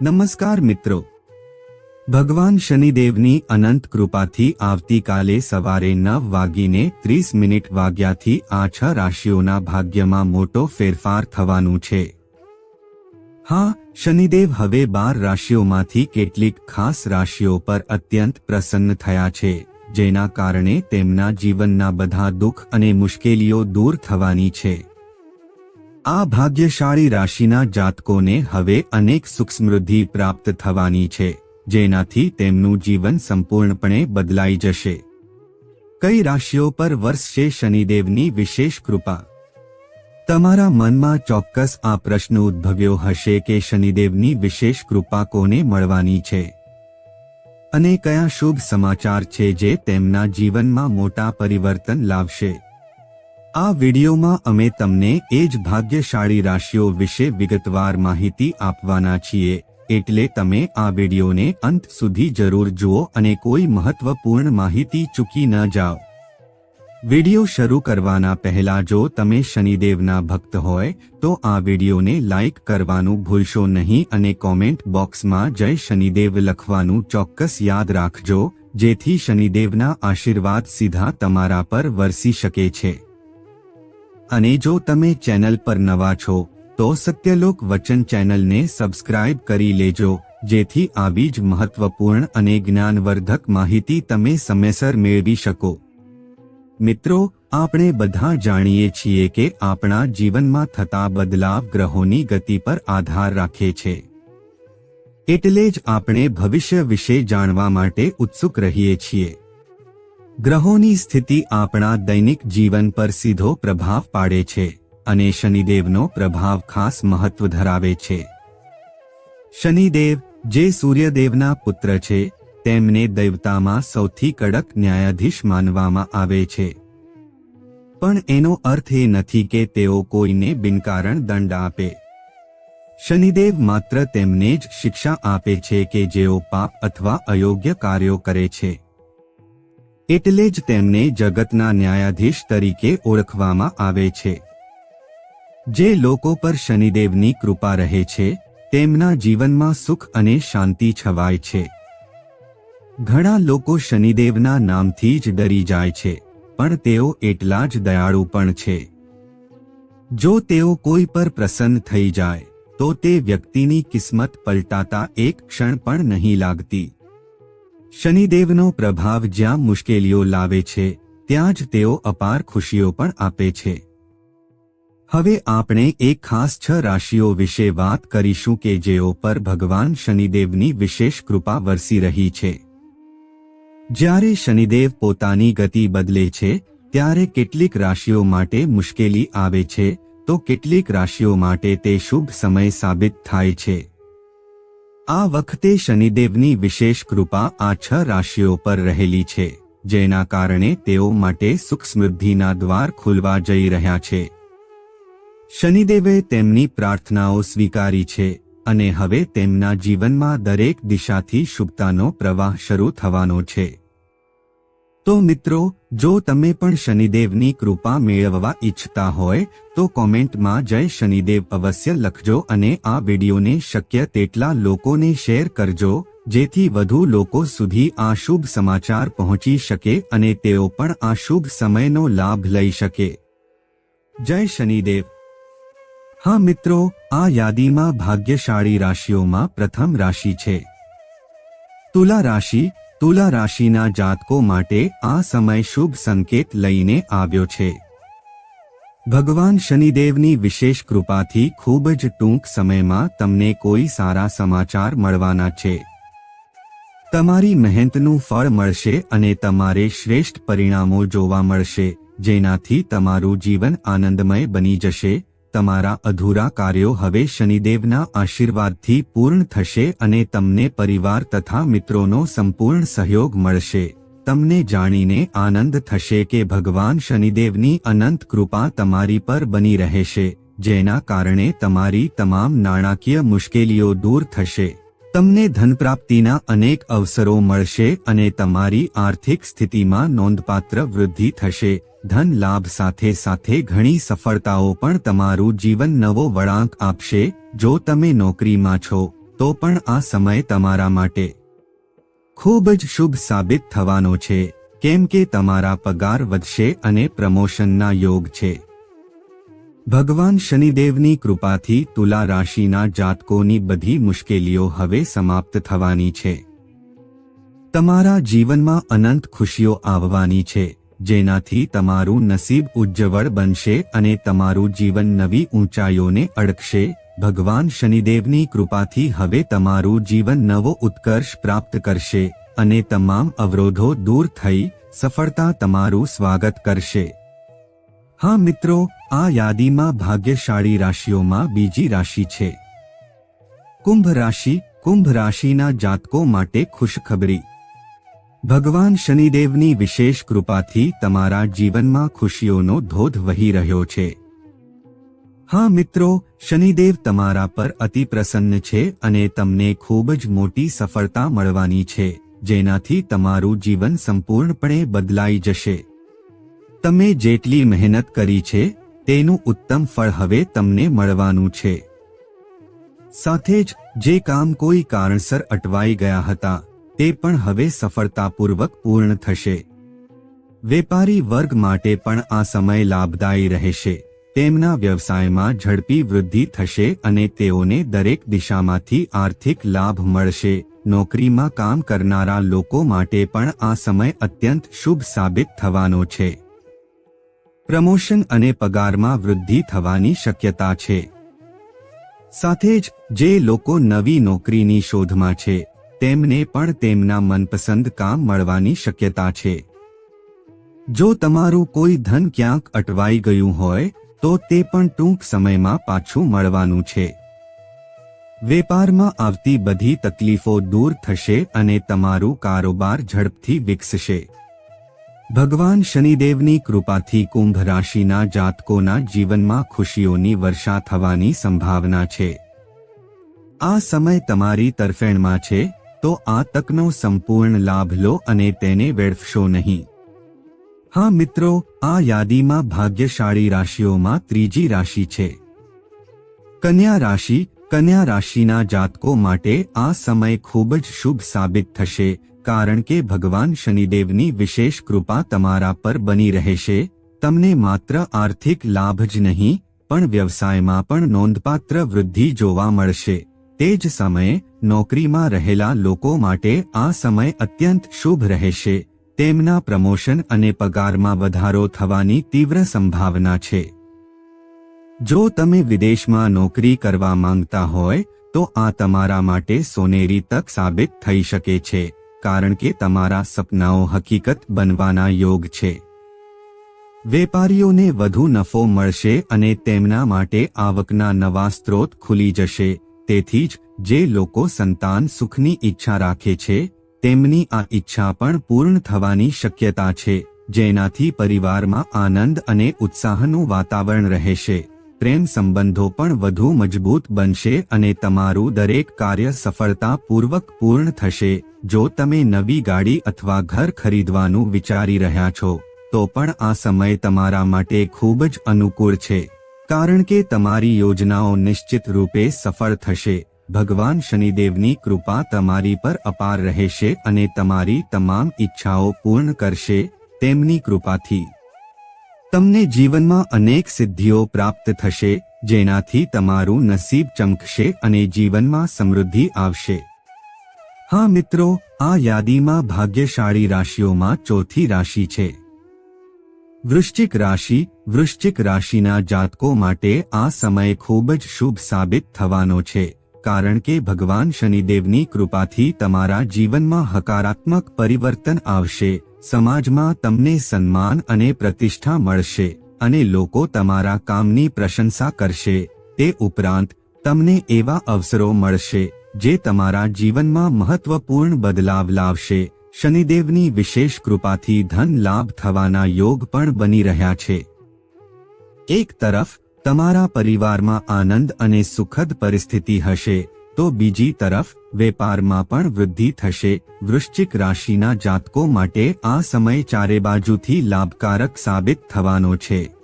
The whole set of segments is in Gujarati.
નમસ્કાર મિત્રો. ભગવાન શનિદેવની અનંત કૃપાથી આવતીકાલે સવારે નવ વાગીને ત્રીસ મિનિટ વાગ્યાથી આ છ રાશિઓના ભાગ્યમાં મોટો ફેરફાર થવાનું છે. હા, શનિદેવ હવે બાર રાશિઓમાંથી કેટલીક ખાસ રાશિઓ પર અત્યંત પ્રસન્ન થયા છે, જેના કારણે તેમના જીવનના બધા દુઃખ અને મુશ્કેલીઓ દૂર થવાની છે. આ ભાગ્યશાળી રાશિના જાતકોને હવે અનેક સુખ સમૃદ્ધિ પ્રાપ્ત થવાની છે, જેનાથી તેમનું જીવન સંપૂર્ણપણે બદલાઈ જશે. કઈ રાશિઓ પર વર્ષશે શનિદેવની વિશેષ કૃપા? તમારા મનમાં ચોક્કસ આ પ્રશ્ન ઉદ્ભવ્યો હશે કે શનિદેવની વિશેષ કૃપા કોને મળવાની છે? અને કયા શુભ સમાચાર છે જે તેમના જીવનમાં મોટા પરિવર્તન લાવશે? આ વિડીયોમાં અમે તમને એ જ ભાગ્યશાળી રાશિઓ વિશે વિગતવાર માહિતી આપવાના છીએ, એટલે તમે આ વિડીયોને અંત સુધી જરૂર જુઓ અને કોઈ મહત્વપૂર્ણ માહિતી ચૂકી ન જાઓ. વીડિયો શરૂ કરવાના પહેલા જો તમે શનિદેવના ભક્ત હોય, તો આ વિડીયોને લાઇક કરવાનું ભૂલશો નહીં અને કોમેન્ટ બોક્સમાં જય શનિદેવ લખવાનું ચોક્કસ યાદ રાખજો, જેથી શનિદેવના આશીર્વાદ સીધા તમારા પર વરસી શકે છે. અને જો તમે ચેનલ પર નવા છો, તો સત્યલોક વચન ચેનલને સબસ્ક્રાઇબ કરી લેજો, જેથી આવી જ મહત્વપૂર્ણ અને જ્ઞાનવર્ધક માહિતી તમે સમયસર મેળવી શકો. મિત્રો, આપણે બધા જાણીએ છીએ કે આપણા જીવનમાં થતા બદલાવ ગ્રહોની ગતિ પર આધાર રાખે છે. એટલે જ આપણે ભવિષ્ય વિશે જાણવા માટે ઉત્સુક રહીએ છીએ. ગ્રહોની સ્થિતિ આપણા દૈનિક જીવન પર સીધો પ્રભાવ પાડે છે અને શનિદેવનો પ્રભાવ ખાસ મહત્વ ધરાવે છે. શનિદેવ, જે સૂર્યદેવના પુત્ર છે, તેમને દૈવતામાં સૌથી કડક ન્યાયાધીશ માનવામાં આવે છે. પણ એનો અર્થ એ નથી કે તેઓ કોઈને બિનકારણ દંડ આપે. શનિદેવ માત્ર તેમને જ શિક્ષા આપે છે કે જેઓ પાપ અથવા અયોગ્ય કાર્યો કરે છે. એટલે જ તેમને જગતના ન્યાયાધીશ તરીકે ઓળખવામાં આવે છે. જે લોકો પર શનિદેવની કૃપા રહે છે, તેમના જીવનમાં સુખ અને શાંતિ છવાય છે. ઘણા લોકો શનિદેવના નામથી જ ડરી જાય છે, પણ તેઓ એટલા જ દયાળુ પણ છે. જો તેઓ કોઈ પર પ્રસન્ન થઈ જાય, તો તે વ્યક્તિની કિસ્મત પલટાતા એક ક્ષણ પણ નહીં લાગતી. શનિદેવનો પ્રભાવ જ્યાં મુશ્કેલીઓ લાવે છે, ત્યાં જ તેઓ અપાર ખુશીઓ પણ આપે છે. હવે આપણે એક ખાસ છ રાશિઓ વિશે વાત કરીશું કે જેઓ પર ભગવાન શનિદેવની વિશેષ કૃપા વરસી રહી છે. જ્યારે શનિદેવ પોતાની ગતિ બદલે છે, ત્યારે કેટલીક રાશિઓ માટે મુશ્કેલી આવે છે, તો કેટલીક રાશિઓ માટે તે શુભ સમય સાબિત થાય છે. આ વખતે શનિદેવની વિશેષ કૃપા આ છ રાશિઓ પર રહેલી છે, જેના કારણે તેઓ માટે સુખ સમૃદ્ધિના દ્વાર ખુલવા જઈ રહ્યા છે. શનિદેવે તેમની પ્રાર્થનાઓ સ્વીકારી છે અને હવે તેમના જીવનમાં દરેક દિશાથી શુભતાનો પ્રવાહ શરૂ થવાનો છે. તો મિત્રો, જો તમે પણ શનિદેવની કૃપા મેળવવા ઈચ્છતા હોય, તો કોમેન્ટમાં જય શનિદેવ અવશ્ય લખજો અને આ વિડીયોને શક્ય તેટલા લોકોને શેર કરજો, જેથી વધુ લોકો સુધી આ શુભ સમાચાર પહોંચી શકે અને તેઓ પણ આ શુભ સમયનો લાભ લઈ શકે. જય શનિદેવ. હા મિત્રો, આ યાદીમાં ભાગ્યશાળી રાશિઓમાં પ્રથમ રાશિ છે. તુલા રાશિ તુલા રાશિના જાતકો માટે આ સમય શુભ સંકેત લઈને આવ્યો છે. ભગવાન શનિદેવની વિશેષ કૃપાથી ખૂબ જ ટૂંક સમયમાં તમને કોઈ સારા સમાચાર મળવાના છે. તમારી મહેનતનું ફળ મળશે અને તમારે શ્રેષ્ઠ પરિણામો જોવા મળશે, જેનાથી તમારું જીવન આનંદમય બની જશે તમારા અધૂરા કાર્યો હવે શનિદેવના આશીર્વાદથી પૂર્ણ થશે અને તમને પરિવાર તથા મિત્રોનો સંપૂર્ણ સહયોગ મળશે. તમને જાણીને આનંદ થશે કે ભગવાન શનિદેવની અનંત કૃપા તમારી પર બની રહેશે, જેના કારણે તમારી તમામ નાણાકીય મુશ્કેલીઓ દૂર થશે. તમને ધનપ્રાપ્તિના અનેક અવસરો મળશે અને તમારી આર્થિક સ્થિતિમાં નોંધપાત્ર વૃદ્ધિ થશે. ધન લાભ સાથે સાથે ઘણી સફળતાઓ પણ તમારું જીવન નવો વળાંક આપશે. જો તમે નોકરીમાં છો, તો પણ આ સમય તમારા માટે ખૂબ જ શુભ સાબિત થવાનો છે. કેમ કે તમારા પગાર વધશે અને પ્રમોશનના યોગ છે. ભગવાન શનિદેવની કૃપાથી તુલા રાશિના જાતકોની બધી મુશ્કેલીઓ હવે સમાપ્ત થવાની છે. તમારા જીવનમાં અનંત ખુશીઓ આવવાની છે. જેનાથી તમારું નસીબ ઉજ્જવળ બનશે અને તમારું જીવન નવી ઊંચાઈઓને અડકશે. ભગવાન શનિદેવની કૃપાથી હવે તમારું જીવન નવો ઉત્કર્ષ પ્રાપ્ત કરશે અને તમામ અવરોધો દૂર થઈ સફળતા તમારું સ્વાગત કરશે. હા મિત્રો, આ યાદીમાં ભાગ્યશાળી રાશિઓમાં બીજી રાશિ છે. કુંભ રાશિ, કુંભ રાશિના જાતકો માટે ખુશખબરી. ભગવાન શનિદેવની વિશેષ કૃપાથી તમારા જીવનમાં ખુશીઓનો ધોધ વહી રહ્યો છે. હા મિત્રો, શનિદેવ તમારા પર અતિ પ્રસન્ન છે અને તમને ખૂબ જ મોટી સફળતા મળવાની છે, જેનાથી તમારું જીવન સંપૂર્ણપણે બદલાઈ જશે. તમે જેટલી મહેનત કરી છે, તેનું ઉત્તમ ફળ હવે તમને મળવાનું છે. સાથે જ, જે કામ કોઈ કારણસર અટવાઈ ગયા હતા તે પણ હવે સફળતાપૂર્વક પૂર્ણ થશે. વેપારી વર્ગ માટે પણ આ સમય લાભદાયી રહેશે. તેમના વ્યવસાયમાં ઝડપી વૃદ્ધિ થશે અને તેઓને દરેક દિશામાંથી આર્થિક લાભ મળશે. નોકરીમાં કામ કરનારા લોકો માટે પણ આ સમય અત્યંત શુભ સાબિત થવાનો છે. પ્રમોશન અને પગારમાં વૃદ્ધિ થવાની શક્યતા છે. સાથે જ જે લોકો નવી નોકરીની શોધમાં છે તેમને પણ તેમના મનપસંદ કામ મળવાની શક્યતા છે. જો તમારું કોઈ ધન ક્યાંક અટવાઈ ગયું હોય, તો તે પણ ટૂંક સમયમાં પાછું મળવાનું છે. વેપારમાં આવતી બધી તકલીફો દૂર થશે અને તમારું કારોબાર ઝડપથી વિકસશે. ભગવાન શનિદેવની કૃપાથી કુંભ રાશિના જાતકોના જીવનમાં ખુશીઓની વર્ષા થવાની સંભાવના છે. આ સમય તમારી તરફેણમાં છે તો આ તકનો સંપૂર્ણ લાભ લો અને તેને વેડફશો નહીં. હા મિત્રો, આ યાદીમાં ભાગ્યશાળી રાશિઓમાં ત્રીજી રાશિ છે. કન્યા રાશિ, કન્યા રાશિના જાતકો માટે આ સમય ખૂબ જ શુભ સાબિત થશે, કારણ કે ભગવાન શનિદેવની વિશેષ કૃપા તમારા પર બની રહેશે, તમને માત્ર આર્થિક લાભ જ નહીં, પણ વ્યવસાયમાં પણ નોંધપાત્ર વૃદ્ધિ જોવા મળશે. તે જ સમયે નોકરીમાં રહેલા લોકો માટે આ સમય અત્યંત શુભ રહેશે. તેમના પ્રમોશન અને પગારમાં વધારો થવાની તીવ્ર સંભાવના છે. જો તમે વિદેશમાં નોકરી કરવા માંગતા હોય, તો આ તમારા માટે સોનેરી તક સાબિત થઈ શકે છે, કારણ કે તમારા સપનાઓ હકીકત બનવાના યોગ છે. વેપારીઓને વધુ નફો મળશે અને તેમના માટે આવકના નવા સ્ત્રોત ખુલી જશે. તેથી જ જે લોકો સંતાન સુખની ઈચ્છા રાખે છે, તેમની આ ઈચ્છા પણ પૂર્ણ થવાની શક્યતા છે, જેનાથી પરિવારમાં આનંદ અને ઉત્સાહનું વાતાવરણ રહેશે. પ્રેમ સંબંધો પણ વધુ મજબૂત બનશે અને તમારું દરેક કાર્ય સફળતાપૂર્વક પૂર્ણ થશે. જો તમે નવી ગાડી અથવા ઘર ખરીદવાનું વિચારી રહ્યા છો, તો પણ આ સમય તમારા માટે ખૂબ જ અનુકૂળ છે. કારણ કે તમારી યોજનાઓ નિશ્ચિત રૂપે સફળ થશે. ભગવાન શનિદેવની કૃપા તમારી પર અપાર રહેશે અને તમારી તમામ ઈચ્છાઓ પૂર્ણ કરશે તેમની કૃપાથી. તમને જીવનમાં અનેક સિદ્ધિઓ પ્રાપ્ત થશે, જેનાથી તમારું નસીબ ચમકશે અને જીવનમાં સમૃદ્ધિ આવશે. હા મિત્રો, આ યાદીમાં ભાગ્યશાળી રાશિઓમાં ચોથી રાશિ છે. વૃશ્ચિક રાશિ, વૃશ્ચિક રાશિના જાતકો માટે આ સમય ખૂબ જ શુભ સાબિત થવાનો છે, કારણ કે ભગવાન શનિદેવની કૃપાથી તમારા જીવનમાં હકારાત્મક પરિવર્તન આવશે, સમાજમાં તમને સન્માન અને પ્રતિષ્ઠા મળશે, અને લોકો તમારા કામની પ્રશંસા કરશે, તે ઉપરાંત તમને એવા અવસરો મળશે, જે તમારા જીવનમાં મહત્વપૂર્ણ બદલાવ લાવશે શનિદેવની વિશેષ કૃપાથી ધન લાભ થવાના યોગ પણ બની રહ્યા છે. એક તરફ, તમારા પરિવારમાં આનંદ અને સુખદ પરિસ્થિતિ હશે, તો બીજી તરફ, વેપારમાં પણ વૃદ્ધિ થશે. વૃશ્ચિક રાશિના જાતકો માટે આ સમય ચારે બાજુથી લાભકારક સાબિત થવાનો છે.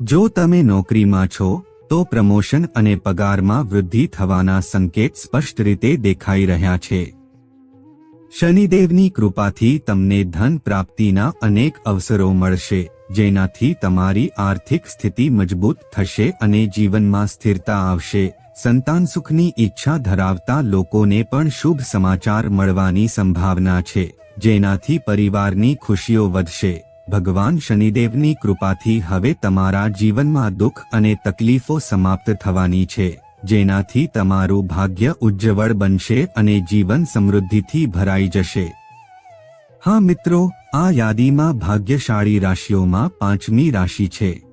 જો તમે નોકરીમાં છો, તો પ્રમોશન અને પગારમાં વૃદ્ધિ થવાના સંકેત સ્પષ્ટ રીતે દેખાઈ રહ્યા છે. શનિદેવની કૃપાથી તમને ધન પ્રાપ્તિના અનેક અવસરો મળશે, જેનાથી તમારી આર્થિક સ્થિતિ મજબૂત થશે અને જીવનમાં સ્થિરતા આવશે. સંતાન સુખની ઈચ્છા ધરાવતા લોકોને પણ શુભ સમાચાર મળવાની સંભાવના છે, જેનાથી પરિવારની ખુશીઓ વધશે. ભગવાન શનિદેવની કૃપાથી હવે તમારા જીવનમાં દુઃખ અને તકલીફો સમાપ્ત થવાની છે. જેનાથી તમારું ભાગ્ય ઉજ્જવળ બનશે અને જીવન સમૃદ્ધિથી ભરાઈ જશે. હા મિત્રો, આ યાદીમાં ભાગ્યશાળી રાશિઓમાં પાંચમી રાશિ છે.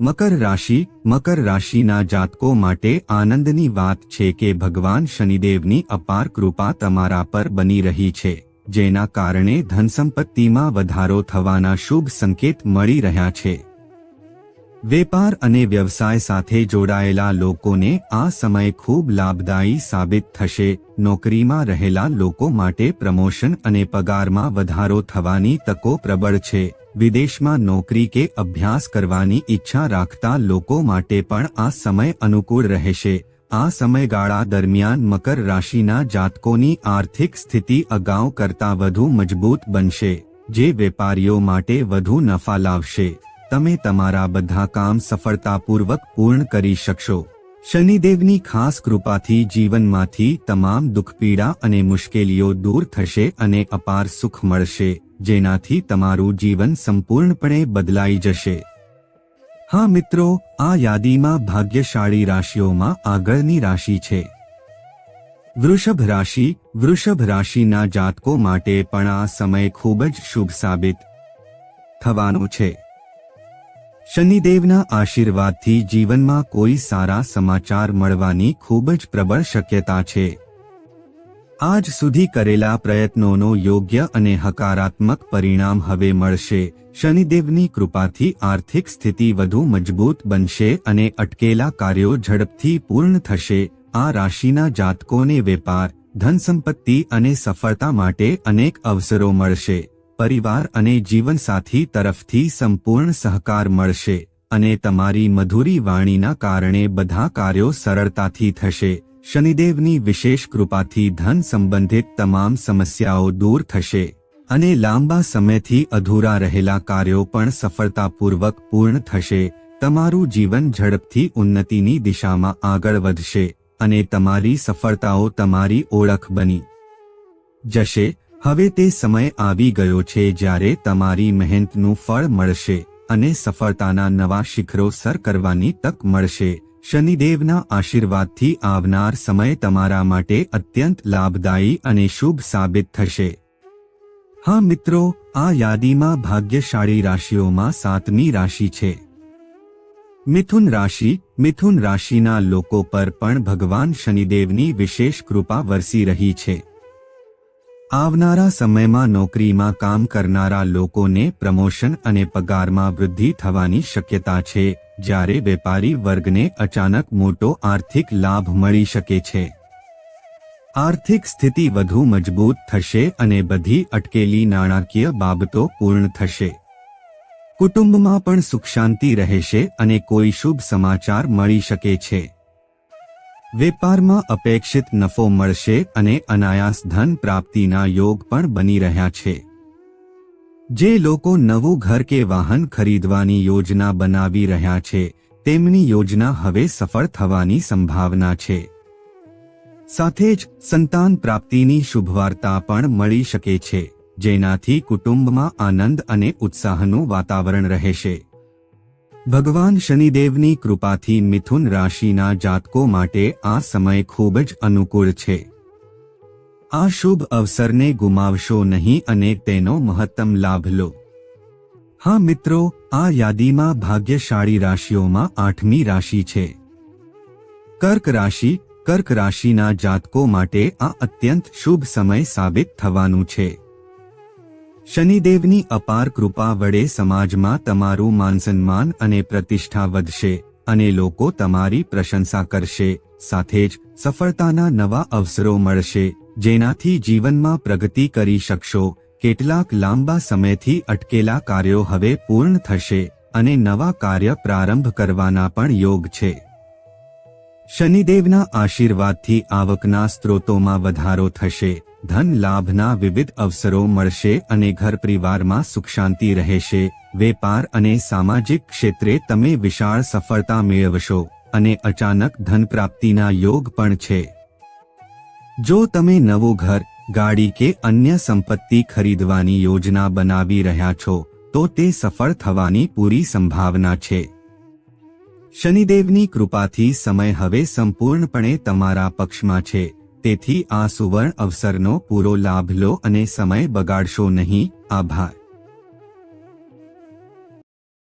મકર રાશિ, મકર રાશિના જાતકો માટે આનંદની વાત છે કે ભગવાન શનિદેવની અપાર કૃપા તમારા પર બની રહી છે, જેના કારણે ધનસંપત્તિમાં વધારો થવાના શુભ સંકેત મળી રહ્યા છે. વેપાર અને વ્યવસાય સાથે જોડાયેલા લોકોને આ સમય ખૂબ લાભદાયી સાબિત થશે. નોકરીમાં રહેલા લોકો માટે પ્રમોશન અને પગારમાં વધારો થવાની તકો પ્રબળ છે. વિદેશમાં નોકરી કે અભ્યાસ કરવાની ઈચ્છા રાખતા લોકો માટે પણ આ સમય અનુકૂળ રહેશે. આ સમયગાળા દરમિયાન મકર રાશિના જાતકોની આર્થિક સ્થિતિ અગાઉ કરતાં વધુ મજબૂત બનશે, જે વેપારીઓ માટે વધુ નફા લાવશે. તમે તમારા બધા કામ સફળતાપૂર્વક પૂર્ણ કરી શકશો. શનિદેવની ખાસ કૃપાથી જીવનમાંથી તમામ દુઃખપીડા અને મુશ્કેલીઓ દૂર થશે અને અપાર સુખ મળશે, જેનાથી તમારું જીવન સંપૂર્ણપણે બદલાઈ જશે. હા મિત્રો, આ યાદીમાં ભાગ્યશાળી રાશિઓમાં આગળની રાશિ છે. વૃષભ રાશિ, વૃષભ રાશિના જાતકો માટે પણ આ સમય ખૂબ જ શુભ સાબિત થવાનો છે. શનિદેવના આશીર્વાદથી જીવનમાં કોઈ સારા સમાચાર મળવાની ખૂબ જ પ્રબળ શક્યતા છે. આજ સુધી કરેલા પ્રયત્નોનો યોગ્ય અને હકારાત્મક પરિણામ હવે મળશે. શનિદેવની કૃપાથી આર્થિક સ્થિતિ વધુ મજબૂત બનશે અને અટકેલા કાર્યો ઝડપથી પૂર્ણ થશે. આ રાશિના જાતકોને વેપાર, ધનસંપત્તિ અને સફળતા માટે અનેક અવસરો મળશે. પરિવાર અને જીવનસાથી તરફથી સંપૂર્ણ સહકાર મળશે અને તમારી મધુરી વાણીના કારણે બધા કાર્યો સરળતાથી થશે. શનિદેવની વિશેષ કૃપાથી ધન સંબંધિત તમામ સમસ્યાઓ દૂર થશે અને લાંબા સમયથી અધૂરા રહેલા કાર્યો પણ સફળતાપૂર્વક પૂર્ણ થશે. તમારું જીવન ઝડપથી ઉન્નતિની દિશામાં આગળ વધશે અને તમારી સફળતાઓ તમારી ઓળખ બની જશે. હવે તે સમય આવી ગયો છે જ્યારે તમારી મહેનતનું ફળ મળશે અને સફળતાના નવા શિખરો સર કરવાની તક મળશે. શનિદેવના આશીર્વાદથી આવનાર સમય તમારા માટે અત્યંત લાભદાયી અને શુભ સાબિત થશે. હા મિત્રો, આ યાદીમાં ભાગ્યશાળી રાશિઓમાં સાતમી રાશિ છે. મિથુન રાશિ, મિથુન રાશિના લોકો પર પણ ભગવાન શનિદેવની વિશેષ કૃપા વરસી રહી છે. આવનારા સમયમાં નોકરીમાં કામ કરનારા લોકોને પ્રમોશન અને પગારમાં વૃદ્ધિ થવાની શક્યતા છે, જ્યારે વેપારી વર્ગને અચાનક મોટો આર્થિક લાભ મળી શકે છે. આર્થિક સ્થિતિ વધુ મજબૂત થશે અને બધી અટકેલી નાણાકીય બાબતો પૂર્ણ થશે. કુટુંબમાં પણ સુખ શાંતિ રહેશે અને કોઈ શુભ સમાચાર મળી શકે છે. વેપારમાં અપેક્ષિત નફો મળશે અને અનાયાસ ધન પ્રાપ્તિના યોગ પણ બની રહ્યા છે. જે લોકો નવું ઘર કે વાહન ખરીદવાની યોજના બનાવી રહ્યા છે, તેમની યોજના હવે સફળ થવાની સંભાવના છે. સાથે જ સંતાન પ્રાપ્તિની શુભવાર્તા પણ મળી શકે છે, જેનાથી કુટુંબમાં આનંદ અને ઉત્સાહનું વાતાવરણ રહેશે. ભગવાન શનિદેવની કૃપાથી મિથુન રાશિના જાતકો માટે આ સમય ખૂબ જ અનુકૂળ છે. આ શુભ અવસરને ગુમાવશો નહીં અને તેનો મહત્તમ લાભ લો. હા મિત્રો, આ યાદીમાં ભાગ્યશાળી રાશિઓમાં આઠમી રાશિ છે. કર્ક રાશિ, કર્ક રાશિના જાતકો માટે આ અત્યંત શુભ સમય સાબિત થવાનું છે. શનિદેવની અપાર કૃપા વડે સમાજમાં તમારું માનસન્માન અને પ્રતિષ્ઠા વધશે અને લોકો તમારી પ્રશંસા કરશે. સાથે જ સફળતાના નવા અવસરો મળશે, જેનાથી જીવનમાં પ્રગતિ કરી શકશો. કેટલાક લાંબા સમયથી અટકેલા કાર્યો હવે પૂર્ણ થશે અને નવા કાર્ય પ્રારંભ કરવાના પણ યોગ છે. શનિદેવના આશીર્વાદથી આવકના સ્ત્રોતોમાં વધારો થશે. ધન લાભના વિવિધ અવસરો મળશે અને ઘર પરિવારમાં સુખ શાંતિ રહેશે. વેપાર અને સામાજિક ક્ષેત્રે તમે વિશાળ સફળતા મેળવશો અને અચાનક ધન પ્રાપ્તિના યોગ પણ છે. જો તમે નવું ઘર, ગાડી કે અન્ય સંપત્તિ ખરીદવાની યોજના બનાવી રહ્યા છો, તો તે સફળ થવાની પૂરી સંભાવના છે. શનિદેવની કૃપાથી સમય હવે સંપૂર્ણપણે તમારા પક્ષમાં છે. તેથી આ સુવર્ણ અવસરનો પૂરો લાભ લો અને સમય બગાડશો નહીં. આભાર.